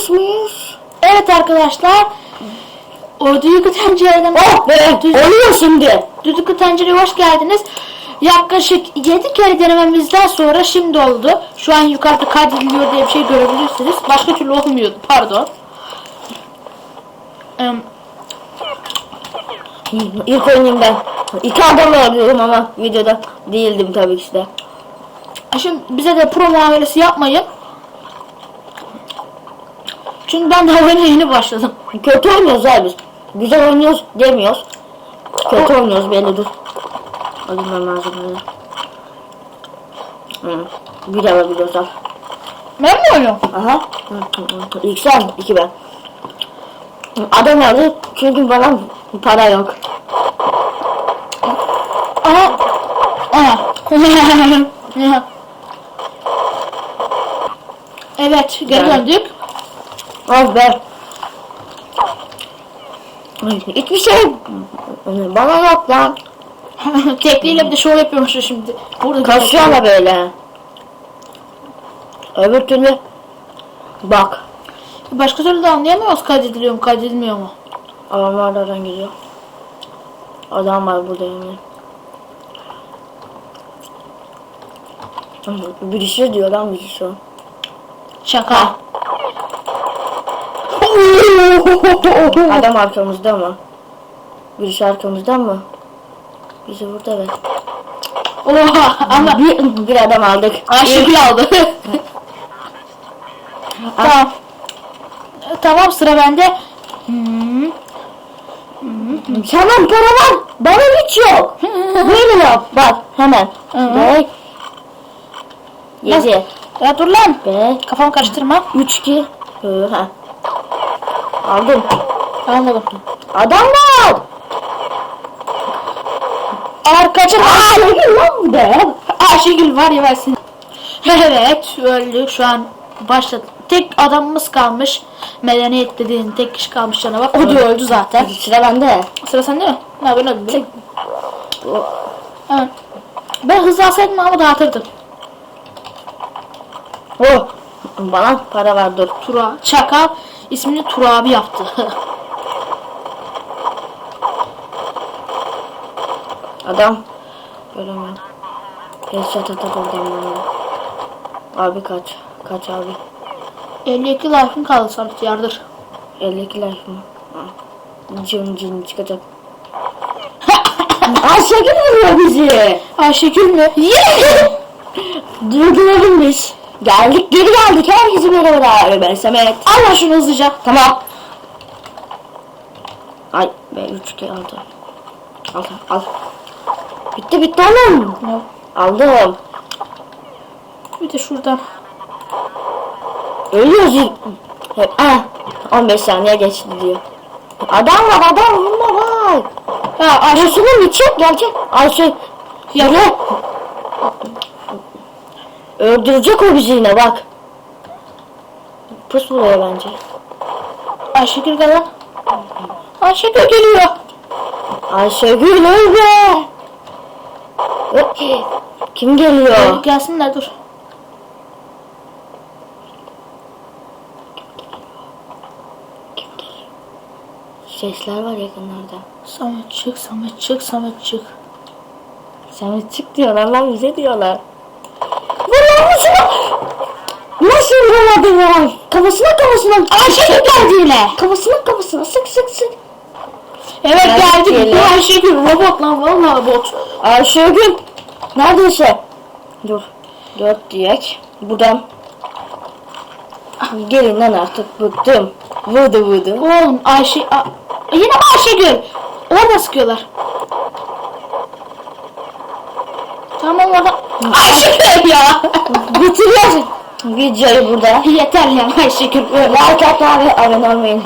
Ölüyoruz muyuz? Evet arkadaşlar. O Duygu Tencere'den Oh be! Oluyor şimdi. Duygu Tencere'ye hoş geldiniz. Yaklaşık 7 kere denememizden sonra şimdi oldu. Şu an yukarıda kaydediliyor diye bir şey görebilirsiniz. Başka türlü olmuyordu. Pardon. İlk oynayayım ben. İki adam arıyorum ama videoda değildim tabii ki de. Şimdi bize de pro muamelesi yapmayın. Çünkü ben daha oyuna yeni başladım. Kötü oynuyoruz abi biz. Güzel oynuyoruz demiyoruz. Kötü oynuyoruz bellidir. Alayım ben malzemeleri. Hı. Bir alabiliyoruz al. Ben mi oynuyorum? Aha. İlk sen, iki ben. Adam aldı çünkü bana para yok. Aha. Aha. evet, geri döndük. Al. Ay, Hiçbir şey bana yok lan. Tekliyle bir de şov yapıyormuş şimdi. Burada Kasıyorlar böyle. Öbür türlü bak. Başka türlü de anlayamıyoruz kaydediliyor mu kaydedilmiyor mu? Adamlar da oradan geliyor. Adam var burada yani. Birisi diyor lan birisi. Şaka. Adam arkamızda mı? Birisi arkamızda mı? Bizi burada ver. Oha ama Bir, bir adam aldık. Ayşegül aldı. tamam. Tamam sıra bende. Hmm. Tamam para var. Bana hiç yok. Böyle yap. Bak hemen. Bek. Yedi. Ya dur lan. Bek. Kafamı karıştırma. Üç iki. Ha. Aldım. Anladım. Adam var. Aa ne lan bu da? Ayşegül var ya versin. Evet öldük şu an başladı. Tek adamımız kalmış. Medeniyet dediğin tek kişi kalmış canavar. O da öldü zaten. Sıra bende. Sıra sende mi? Ne ben öldüm. Evet. Ben hızlı alsaydım ama dağıtırdım. Oh. Bana para var dur. Tura. Çakal ismini Tura abi yaptı. Adam. Göremiyorum. Headshot atak oradan bana. Abi kaç. Kaç abi. 52 like'ın kaldı Samet yardır. 52 like mı? Cın cın çıkacak. Ayşegül vuruyor bizi. Ayşegül mü? Yeah! Geldik geri geldik. Herkese merhabalar. Ben Samet. Allah şunu hızlıca. Tamam. Ay be 3 2 aldı. Al al. Bitti bitti oğlum. Yok. Aldım. Bir de şuradan. Ölüyoruz. ah, 15 saniye geçti diyor. Adam var adam vurma bak. Ha Ayşe. Ayşe'nin içi gelecek. Ayşe. Yürü. Öldürecek o bizi yine bak. Pus buraya bence. Ayşegül gel lan. Ayşegül geliyor. Ayşegül öl be. Ö- Kim geliyor? Gelsinler dur. Sesler var yakınlarda. Samet çık, Samet çık, Samet çık. Samet çık diyorlar lan bize diyorlar. Şuna. Nasıl vuramadın ya? Kafasına kafasına. Ayşegül geldi yine. Kafasına kafasına sık sık sık. Evet Geldi. Bu Ayşegül robot lan vallahi bot. Ayşegül. Neredeyse. Dur. Dört diyek. Buradan. Gelin lan artık bıktım. Vurdu vurdu. Oğlum Ayşe... A- yine mi Ayşegül? Orada sıkıyorlar. Tamam orada. Ayşegül ya. Bitiriyoruz videoyu burada. Yeter ya Ayşegül. Like atmayı ve abone olmayı.